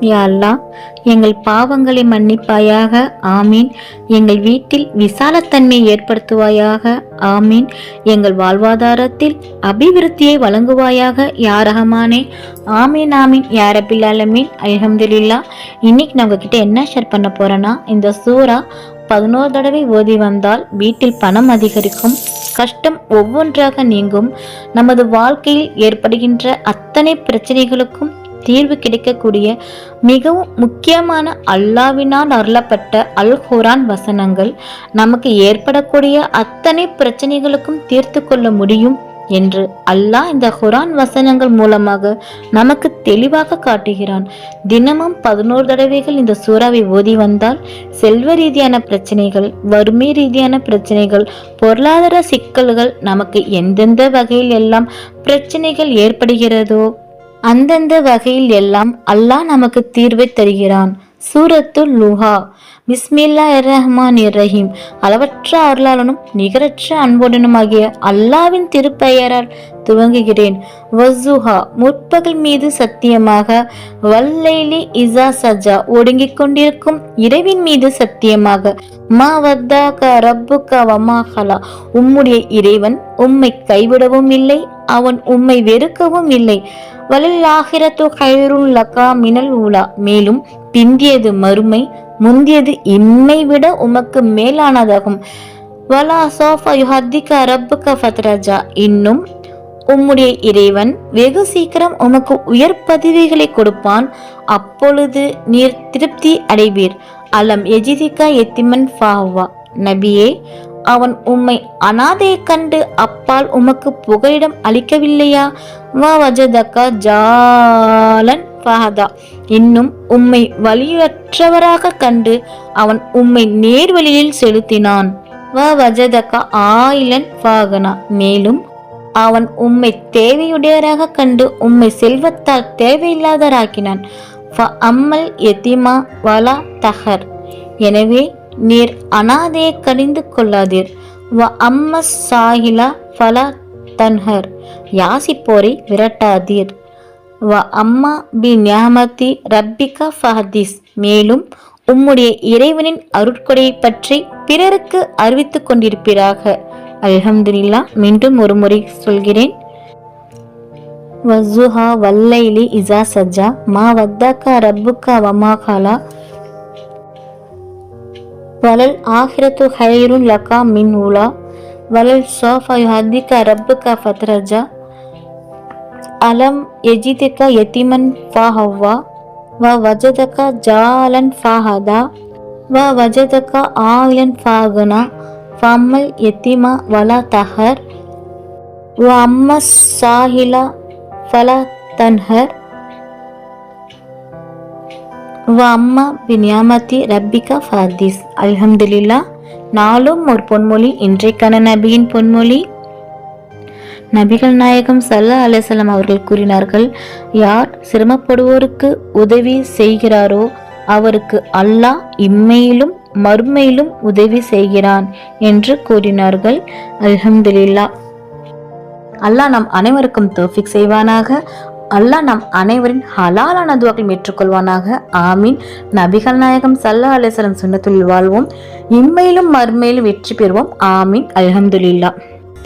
யா அல்லாஹ் எங்கள் பாவங்களை மன்னிப்பாயாக ஆமீன். எங்கள் வீட்டில் விசாலத்தன்மையை ஏற்படுத்துவாயாக ஆமீன். எங்கள் வாழ்வாதாரத்தில் அபிவிருத்தியை வழங்குவாயாக யா ரஹமானே. ஆமீன் ஆமீன். யாரபில் அலமீன் ஆலமீன். இன்னைக்கு நான் உங்ககிட்ட என்ன ஷேர் பண்ண போறேன்னா இந்த சூறா பதினோரு தடவை ஓதி வந்தால் வீட்டில் பணம் அதிகரிக்கும் கஷ்டம் ஒவ்வொன்றாக நீங்கும். நமது வாழ்க்கையில் ஏற்படுகின்ற அத்தனை பிரச்சனைகளுக்கும் தீர்வு கிடைக்கக்கூடிய மிகவும் முக்கியமான அல்லாவினால் அருளப்பட்ட அல் ஹுரான் வசனங்கள் நமக்கு ஏற்படக்கூடிய அத்தனை பிரச்சனைகளுக்கும் தீர்த்து கொள்ள முடியும் என்று அல்லாஹ் இந்த குரான் வசனங்கள் மூலமாக நமக்கு தெளிவாக காட்டுகிறான். தினமும் பதினோரு தடவைகள் இந்த சூறாவை ஓதி வந்தால் செல்வ ரீதியான பிரச்சனைகள் வறுமை ரீதியான பிரச்சனைகள் பொருளாதார சிக்கல்கள் நமக்கு எந்தெந்த வகையில் எல்லாம் பிரச்சனைகள் ஏற்படுகிறதோ அந்தந்த வகையில் எல்லாம் அல்லாஹ் நமக்கு தீர்வை தருகிறான். சூரத்துல் லுஹா பிஸ்மில்லா ரஹ்மான் ரஹீம் அளவற்ற அருளாளனும் நிகரற்ற அன்புடனுமாகிய அல்லாவின் திருப்பெயரால் துவங்குகிறேன். வசுஹா முற்பகல் மீது சத்தியமாக வல்லைலி இசா சஜா ஒடுங்கிக் கொண்டிருக்கும் இரவின் மீது சத்தியமாக மா வத்தாக ரப்புக வமாஹலா உம்முடைய இறைவன் உம்மை கைவிடவும் இல்லை அவன் உம்மை வெறுக்கவும் இல்லை. வலில் ஆகிரத்து ஹைருல் லகா மினல் உலா மேலும் பிந்தியது மறுமை முந்தியது இம்மை விட உமக்கு மேலானதாகும். வலா சோஃபா யுஹத்திக ரப்புக ஃபத்ரஜா. இன்னும் உம்முடைய இறைவன் வெகு சீக்கிரம் உமக்கு உயர் பதவிகளை கொடுப்பான். அப்பொழுது நீர் திருப்தி அடைவீர். அலம் எஜிதிகா எத்திமன் ஃபாவா நபியே அவன் உம்மை அனாதையை கண்டு அப்பால் உமக்கு புகலிடம் அளிக்கவில்லையா? வா வஜதக்கா ஜாலன். பாகதா. இன்னும் உம்மை வலியற்றவராக கண்டு அவன் உம்மை நேர்வழியில் செலுத்தினான். வ வஜதக்கா ஆயிலன் பாகனா. மேலும் அவன் உம்மை தேவையுடையவராக கண்டு உம்மை செல்வத்தால் தேவையில்லாதராக்கினான் அம்மல் எத்திமா வலா தஹர். எனவே நீர் அனாதையை கடிந்து கொள்ளாதீர். வ அம்ம சாஹிலா ஃபலா தன்ஹர். யாசிப்போரை விரட்டாதீர். வ அம்மா பி நியாமத்தி ரப்பிகா ஃபஹதீஸ். மேலும் உம்முடைய இறைவனின் அருட்கொடையை பற்றி பிறருக்கு அறிவித்துக் கொண்டிருப்பீராக. அல்ஹம்துலில்லா மீண்டும் ஒரு முறை சொல்கிறேன். வசுஹா வல்லைலி இசா சஜா மா வத்தாக்கா ரப்புக்கா வமாகாலா வலல் ஆஹிரத்து ஹைருன் லகா மின் உலா வலல் சோஃபா யுஹத்திக ரப்புக்கா ஃபத்ரஜா. அலம் எஜிதக எத்திமன் ஃபாஹவ்வா வ வஜதக ஜாலன் ஃபாஹதா வ வஜதக ஆயிலன் ஃபாகனா ஃபம்மல் எத்திமா வலா தஹர் வ அம்ம சாஹிலா ஃபலா தன்ஹர் வ அம்மா பின்யாமதி ரப்பிகா ஃபாதிஸ் அல்ஹம்துலில்லா நாளும் ஒரு பொன்மொழி இன்றைக்கான நபியின் பொன்மொழி. நபிகள் நாயகம் சல்லா அலிசல்லாம் அவர்கள் கூறினார்கள் யார் சிரமப்படுவோருக்கு உதவி செய்கிறாரோ அவருக்கு அல்லாஹ் இம்மையிலும் மறுமையிலும் உதவி செய்கிறான் என்று கூறினார்கள். அல்ஹம்துலில்லா அல்லாஹ் நம் அனைவருக்கும் தோஃபிக் செய்வானாக. அல்லாஹ் நம் அனைவரின் ஹலாலான துவாக்கள் ஏற்றுக்கொள்வானாக. ஆமீன். நபிகள் நாயகம் சல்லா அலிஸ்லம் சுண்ணத்துள் வாழ்வோம். இம்மையிலும் மறுமையிலும் வெற்றி பெறுவோம். ஆமீன். அல்ஹம்துலில்லா